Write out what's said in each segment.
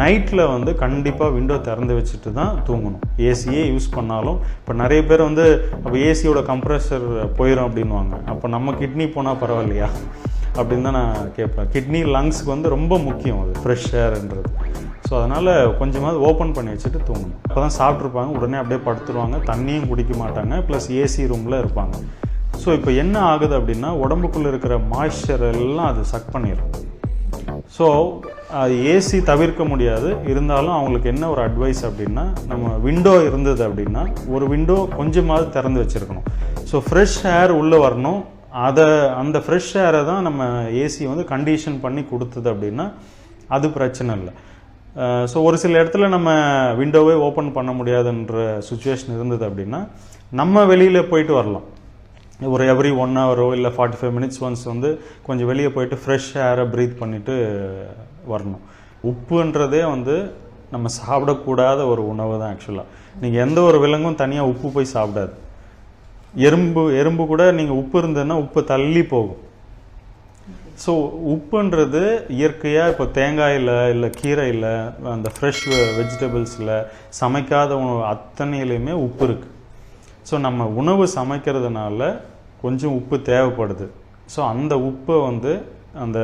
நைட்டில் வந்து கண்டிப்பாக விண்டோ திறந்து வச்சுட்டு தான் தூங்கணும். ஏசியே யூஸ் பண்ணாலும் இப்போ நிறைய பேர் வந்து அப்போ ஏசியோட கம்ப்ரெஷர் போயிடும் அப்படின்வாங்க அப்போ நம்ம கிட்னி போனால் பரவாயில்லையா? அப்படின்னு தான் நான் கேட்பேன். கிட்னி லங்ஸ்க்கு வந்து ரொம்ப முக்கியம் அது ஃப்ரெஷ் ஏர்ன்றது ஸோ அதனால் கொஞ்சமாவது ஓப்பன் பண்ணி வச்சுட்டு தூங்கணும். அப்போ தான் சாப்பிட்ருப்பாங்க உடனே அப்படியே படுத்துருவாங்க தண்ணியும் குடிக்க மாட்டாங்க ப்ளஸ் ஏசி ரூமில் இருப்பாங்க. ஸோ இப்போ என்ன ஆகுது அப்படின்னா உடம்புக்குள்ளே இருக்கிற மாய்ஸ்சர் எல்லாம் அது சக் பண்ணிடும் ஸோ ஏசி தவிர்க்க முடியாது. இருந்தாலும் அவங்களுக்கு என்ன ஒரு அட்வைஸ் அப்படின்னா நம்ம விண்டோ இருந்தது அப்படின்னா ஒரு விண்டோ கொஞ்சமாவது திறந்து வச்சுருக்கணும். ஸோ ஃப்ரெஷ் ஏர் உள்ளே வரணும். அதை அந்த ஃப்ரெஷ் ஏரை தான் நம்ம ஏசி வந்து கண்டிஷன் பண்ணி கொடுத்தது அப்படின்னா அது பிரச்சனை இல்லை. ஸோ ஒரு சில இடத்துல நம்ம விண்டோவே ஓப்பன் பண்ண முடியாதுன்ற சுச்சுவேஷன் இருந்தது அப்படின்னா நம்ம வெளியில் போயிட்டு வரலாம். ஒரு எவ்ரி ஒன் ஹவரோ இல்லை ஃபார்ட்டி ஃபைவ் மினிட்ஸ் ஒன்ஸ் வந்து கொஞ்சம் வெளியே போயிட்டு ஃப்ரெஷ் ஏரை ப்ரீத் பண்ணிவிட்டு வரணும். உப்புன்றதே வந்து நம்ம சாப்பிடக்கூடாத ஒரு உணவு தான் ஆக்சுவலாக நீங்கள் எந்த ஒரு விலங்கும் தனியாக உப்பு போய் சாப்பிடாது. எறும்பு எறும்பு கூட நீங்கள் உப்பு இருந்ததுன்னா உப்பு தள்ளி போகும். ஸோ உப்புன்றது இயற்கையாக இப்போ தேங்காயில் இல்லை கீரையில் அந்த ஃப்ரெஷ் வெஜிடபிள்ஸில் சமைக்காத உணவு அத்தனையிலையுமே உப்பு இருக்குது ஸோ நம்ம உணவு சமைக்கிறதுனால கொஞ்சம் உப்பு தேவைப்படுது. ஸோ அந்த உப்பை வந்து அந்த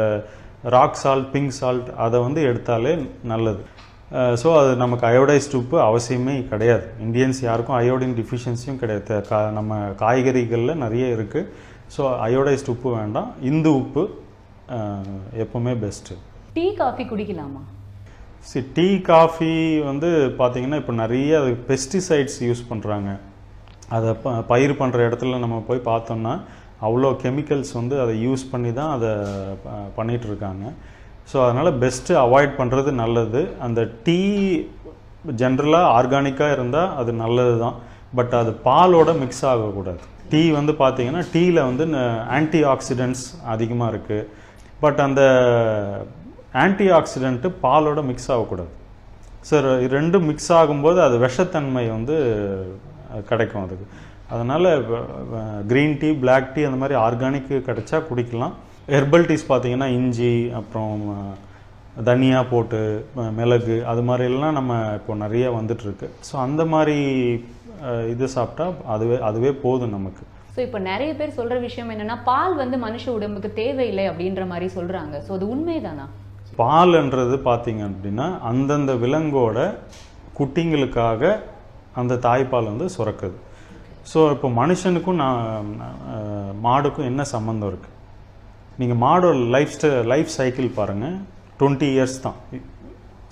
ராக் சால்ட் பிங்க் சால்ட் அதை வந்து எடுத்தாலே நல்லது. ஸோ அது நமக்கு அயோடைஸ்ட் உப்பு அவசியமே கிடையாது. இந்தியன்ஸ் யாருக்கும் அயோடின் டிஃபிஷியன்சியும் கிடையாது. கா நம்ம காய்கறிகளில் நிறைய இருக்குது ஸோ அயோடைஸ்ட் உப்பு வேண்டாம். இந்து உப்பு எப்போவுமே பெஸ்ட்டு டீ காஃபி குடிக்கலாமா? சி டீ காஃபி வந்து பார்த்திங்கன்னா இப்போ நிறைய பெஸ்டிசைட்ஸ் யூஸ் பண்ணுறாங்க அதை ப பயிர் பண்ணுற இடத்துல நம்ம போய் பார்த்தோம்னா அவ்வளோ கெமிக்கல்ஸ் வந்து அதை யூஸ் பண்ணி தான் அதை பண்ணிகிட்ருக்காங்க ஸோ அதனால் பெஸ்ட்டு அவாய்ட் பண்ணுறது நல்லது. அந்த டீ ஜென்ரலாக ஆர்கானிக்காக இருந்தால் அது நல்லது தான். பட் அது பாலோட மிக்ஸ் ஆகக்கூடாது. டீ வந்து பார்த்திங்கன்னா டீயில் வந்து ஆன்டி ஆக்சிடென்ட்ஸ் அதிகமாக இருக்குது பட் அந்த ஆன்டி ஆக்சிடென்ட்டு பாலோட மிக்ஸ் ஆகக்கூடாது. சார் ரெண்டும் மிக்ஸ் ஆகும்போது அது விஷத்தன்மை வந்து கிடைக்கும் அதுக்கு. அதனால் க்ரீன் டீ பிளாக் டீ அந்த மாதிரி ஆர்கானிக் கிடைச்சா குடிக்கலாம். ஹெர்பல் டீஸ் பார்த்தீங்கன்னா இஞ்சி அப்புறம் தனியா போட்டு மிளகு அது மாதிரிலாம் நம்ம இப்போ நிறைய வந்துட்டுருக்கு. ஸோ அந்த மாதிரி இது சாப்பிட்டா அதுவே அதுவே போதும் நமக்கு. ஸோ இப்போ நிறைய பேர் சொல்கிற விஷயம் என்னென்னா பால் வந்து மனுஷ உடம்புக்கு தேவையில்லை அப்படின்ற மாதிரி சொல்கிறாங்க ஸோ அது உண்மைதானா? பால்ன்றது பார்த்தீங்க அப்படின்னா அந்தந்த விலங்கோட குட்டிங்களுக்காக அந்த தாய்ப்பால் வந்து சுரக்குது. ஸோ இப்போ மனுஷனுக்கும் நான் மாடுக்கும் என்ன சம்மந்தம் இருக்குது நீங்கள் மாடோட லைஃப் ஸ்ட லைஃப் சைக்கிள் பாருங்கள் டுவெண்ட்டி இயர்ஸ் தான்.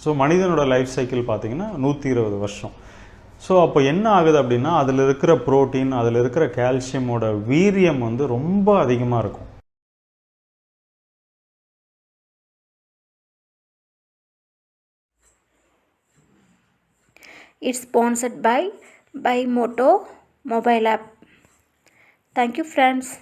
ஸோ மனிதனோட லைஃப் சைக்கிள் பார்த்தீங்கன்னா நூற்றி இருபது வருஷம். ஸோ அப்போ என்ன ஆகுது அப்படின்னா அதில் இருக்கிற ப்ரோட்டீன் அதில் இருக்கிற கால்சியமோட வீரியம் வந்து ரொம்ப அதிகமாக இருக்கும். It's sponsored by Bimoto mobile app. Thank you friends.